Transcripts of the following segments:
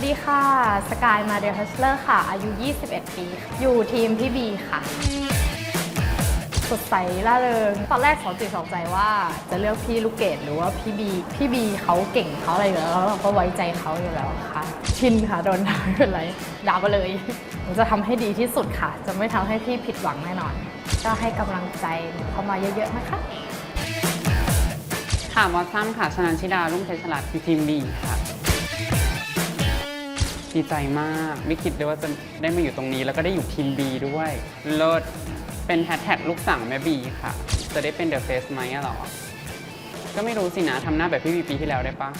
วัสดีค่ะ สกายมาเดลฮัสเลอร์ค่ะ อายุ 21 ปี อยู่ทีมพี่บีค่ะ สดใสร่าเริง ตอนแรกสองจิตสองใจว่าจะเลือกพี่ลูกเกดหรือว่าพี่บี พี่บีเขาเก่งเขาอะไรอยู่แล้ว เราก็ไว้ใจเขาอยู่แล้วค่ะ ชินค่ะโดนด่าเป็นไรด่าไปเลยหนูจะทำให้ดีที่สุดค่ะ จะไม่ทำให้พี่ผิดหวังแน่นอน ก็ให้กำลังใจเข้ามาเยอะๆนะคะค่ะวอซัมค่ะชนันชิดารุ่งเพชรฉลาดทีมบีค่ะ ดีใจมาก ไม่คิดเลยว่าจะได้มาอยู่ตรงนี้ แล้วก็ได้อยู่ทีมบีด้วย เลิศ เป็นแฮชแท็กลูกสั่งแม่บีค่ะ จะได้เป็นเดอะเฟสไหมอะหรอ ก็ไม่รู้สินะทำหน้าแบบพี่บีปีที่แล้วได้ปะ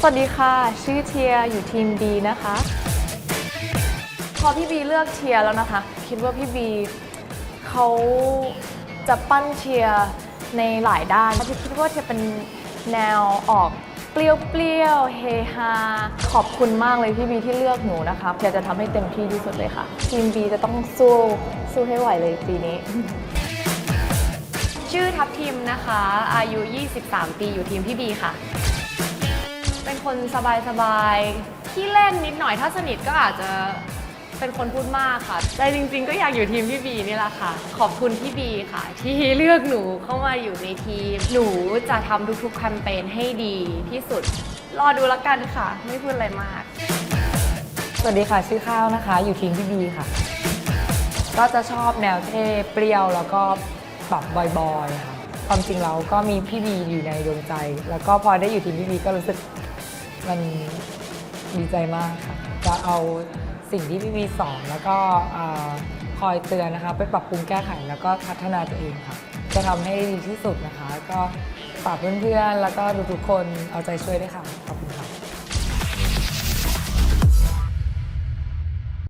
สวัสดีค่ะ ชื่อเทียอยู่ทีม B นะคะ พอพี่บีเลือกเทียแล้วนะคะ คิดว่าพี่บีเขาจะปั้นเทียในหลายด้านพี่คิดว่าเทียเป็นแนวออก เปรี้ยวเปรี้ยวๆเฮฮาขอบคุณมากเลยพี่บีที่เลือกหนูนะคะเทียจะทำให้เต็มที่ที่สุดเลยค่ะ ทีมบีจะต้องสู้สู้ให้ไหวเลยปีนี้ ชื่อทัพทิมนะคะ อายุ 23 ปีอยู่ทีมพี่บีค่ะ เป็นคนสบายๆที่เล่นนิดหน่อยถ้าสนิทก็อาจจะ เป็นคนพูดมากค่ะ แต่จริงๆ ก็อยากอยู่ทีมพี่บีนี่แหละค่ะ ขอบคุณพี่บีค่ะ ที่เลือกหนูเข้ามาอยู่ในทีม หนูจะทำทุกๆแคมเปญให้ดีที่สุด รอดูแล้วกันค่ะ ไม่พูดอะไรมาก สวัสดีค่ะ ชื่อข้าวนะคะ อยู่ทีมพี่บีค่ะ ก็จะชอบแนวเท่เปรี้ยวแล้วก็แบบบอยๆค่ะ ความจริงเราก็มีพี่บีอยู่ในดวงใจ แล้วก็พอได้อยู่ทีมพี่บีก็รู้สึกมันดีใจมากค่ะ จะเอา สิ่งที่พี่มีสอนแล้วก็คอยเตือนนะคะ ไปปรับปรุงแก้ไขแล้วก็พัฒนาตัวเองค่ะ จะทำให้ดีที่สุดนะคะ ก็ฝากเพื่อนๆแล้วก็ทุกๆคนเอาใจช่วยด้วยค่ะขอบคุณค่ะ